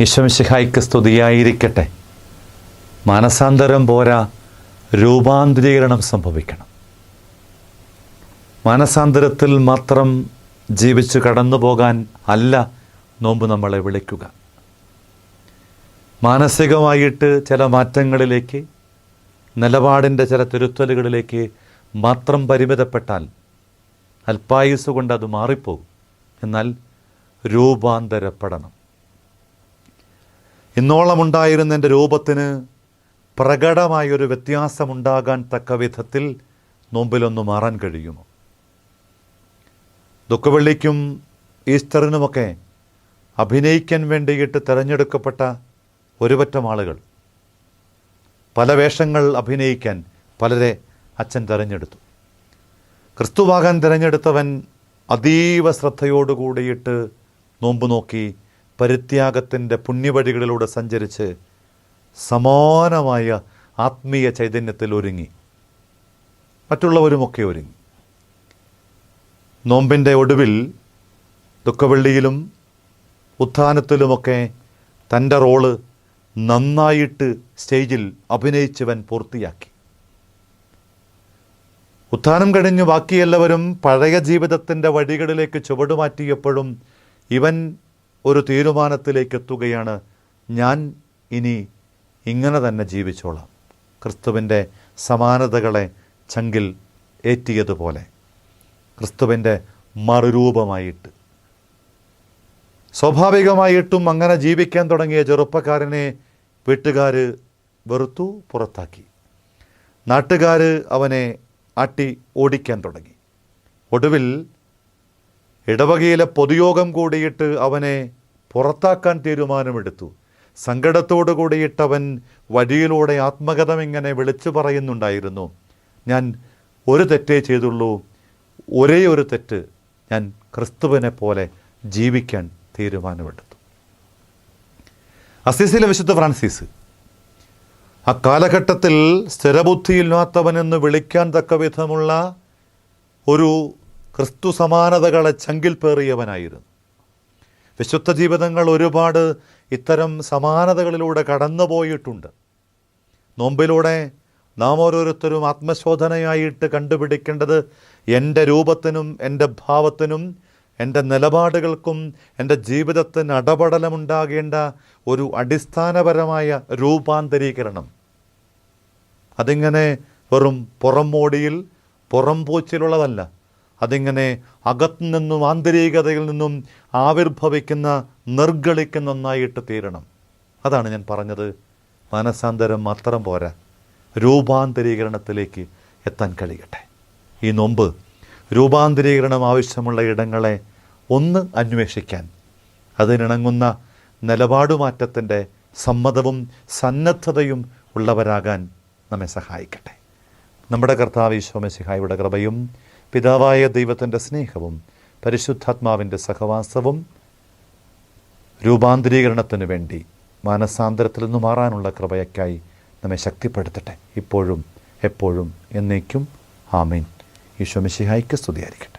ഈശ്വമിശിഹായ്ക്ക് സ്തുതിയായിരിക്കട്ടെ. മാനസാന്തരം പോരാ രൂപാന്തരീകരണം സംഭവിക്കണം. മാനസാന്തരത്തിൽ മാത്രം ജീവിച്ച് കടന്നു പോകാൻ അല്ല നോമ്പ് നമ്മളെ വിളിക്കുക. മാനസികമായിട്ട് ചില മാറ്റങ്ങളിലേക്ക് നിലപാടിന്റെ ചില തിരുത്തലുകളിലേക്ക് മാത്രം പരിമിതപ്പെട്ടാൽ അല്പായുസ് കൊണ്ട് അത് മാറിപ്പോകും. എന്നാൽ രൂപാന്തരപ്പെടണം. ഇന്നോളം ഉണ്ടായിരുന്ന എന്റെ രൂപത്തിന് പ്രകടമായൊരു വ്യത്യാസമുണ്ടാകാൻ തക്ക വിധത്തിൽ നോമ്പിലൊന്ന് മാറാൻ കഴിയുമോ? ദുഃഖവെള്ളിക്കും ഈസ്റ്ററിനുമൊക്കെ അഭിനയിക്കാൻ വേണ്ടിയിട്ട് തിരഞ്ഞെടുക്കപ്പെട്ട ഒരുപറ്റം ആളുകൾ പല വേഷങ്ങൾ അഭിനയിക്കാൻ പലരെ അച്ഛൻ തിരഞ്ഞെടുത്തു. ക്രിസ്തുവാകാൻ തിരഞ്ഞെടുത്തവൻ അതീവ ശ്രദ്ധയോടുകൂടിയിട്ട് നോമ്പ് നോക്കി പരിത്യാഗത്തിന്റെ പുണ്യവഴികളിലൂടെ സഞ്ചരിച്ച് സമാനമായ ആത്മീയ ചൈതന്യത്തിൽ ഒരുങ്ങി. മറ്റുള്ളവരുമൊക്കെ ഒരുങ്ങി. നോമ്പിന്റെ ഒടുവിൽ ദുഃഖവെള്ളിയിലും ഉത്ഥാനത്തിലുമൊക്കെ തന്റെ റോൾ നന്നായിട്ട് സ്റ്റേജിൽ അഭിനയിച്ചവൻ പൂർത്തിയാക്കി. ഉത്ഥാനം കഴിഞ്ഞ് ബാക്കി എല്ലാവരും പഴയ ജീവിതത്തിന്റെ വഴികളിലേക്ക് ചുവടുമാറ്റിയപ്പോഴും ഇവൻ ഒരു തീരുമാനത്തിലേക്ക് എത്തുകയാണ്. ഞാൻ ഇനി ഇങ്ങനെ തന്നെ ജീവിച്ചോളാം. ക്രിസ്തുവിന്റെ സമാനതകളെ ചങ്കിൽ ഏറ്റിയതുപോലെ. ക്രിസ്തുവിന്റെ മറുരൂപമായിട്ട്. സ്വാഭാവികമായിട്ടും അങ്ങനെ ജീവിക്കാൻ തുടങ്ങിയ ചെറുപ്പക്കാരനെ വീട്ടുകാർ വെറുത്തു പുറത്താക്കി. നാട്ടുകാർ അവനെ ആട്ടി ഓടിക്കാൻ തുടങ്ങി. ഒടുവിൽ ഇടവകയിലെ പൊതുയോഗം കൂടിയിട്ട് അവനെ പുറത്താക്കാൻ തീരുമാനമെടുത്തു. സങ്കടത്തോടു കൂടിയിട്ടവൻ വഴിയിലൂടെ ആത്മകഥം ഇങ്ങനെ വിളിച്ചു പറയുന്നുണ്ടായിരുന്നു. ഞാൻ ഒരു തെറ്റേ ചെയ്തുള്ളൂ. ഒരേ ഒരു തെറ്റ് ഞാൻ ക്രിസ്തുവിനെ പോലെ ജീവിക്കാൻ തീരുമാനമെടുത്തു. അസീസിലെ വിശുദ്ധ ഫ്രാൻസിസ് ആ കാലഘട്ടത്തിൽ സ്ഥിരബുദ്ധിയില്ലാത്തവനെന്ന് വിളിക്കാൻ തക്ക വിധമുള്ള ഒരു ക്രിസ്തു സമാനതകളെ ചങ്കിൽ പേറിയവനായിരുന്നു. വിശുദ്ധ ജീവിതങ്ങൾ ഒരുപാട് ഇത്തരം സമാനതകളിലൂടെ കടന്നുപോയിട്ടുണ്ട്. നോമ്പിലൂടെ നാം ഓരോരുത്തരും ആത്മശോധനയായിട്ട് കണ്ടുപിടിക്കേണ്ടത് എന്റെ രൂപത്തിനും എന്റെ ഭാവത്തിനും എന്റെ നിലപാടുകൾക്കും എന്റെ ജീവിതത്തിന് അടപടലമുണ്ടാകേണ്ട ഒരു അടിസ്ഥാനപരമായ രൂപാന്തരീകരണം. അതിങ്ങനെ വെറും പുറംമോടിയിൽ പുറംപൂച്ചിലുള്ളതല്ല അതിങ്ങനെ അകത്തു നിന്നും ആന്തരികതയിൽ നിന്നും ആവിർഭവിക്കുന്ന നിർഗളിക്കുന്ന ഒന്നായിട്ട് തീരണം. അതാണ് ഞാൻ പറഞ്ഞത്. മനസാന്തരം മാത്രം പോരാ. രൂപാന്തരീകരണത്തിലേക്ക് എത്താൻ കഴിയട്ടെ. ഈ നോമ്പ് രൂപാന്തരീകരണം ആവശ്യമുള്ള ഇടങ്ങളെ ഒന്ന് അന്വേഷിക്കാൻ. അതിനിണങ്ങുന്ന നിലപാടുമാറ്റത്തിന്റെ സമ്മതവും സന്നദ്ധതയും ഉള്ളവരാകാൻ നമ്മെ സഹായിക്കട്ടെ. നമ്മുടെ കർത്താവ് ഈശോമസിഹായുടെ കൃപയും പിതാവായ ദൈവത്തിന്റെ സ്നേഹവും പരിശുദ്ധാത്മാവിന്റെ സഹവാസവും രൂപാന്തരീകരണത്തിന് വേണ്ടി മാനസാന്തരത്തിൽ നിന്ന് മാറാനുള്ള കൃപയ്ക്കായി നമ്മെ ശക്തിപ്പെടുത്തട്ടെ. ഇപ്പോഴും എപ്പോഴും എന്നേക്കും. ആമീൻ. ഈശോ മിശിഹായ്ക്ക് സ്തുതിയായിരിക്കട്ടെ.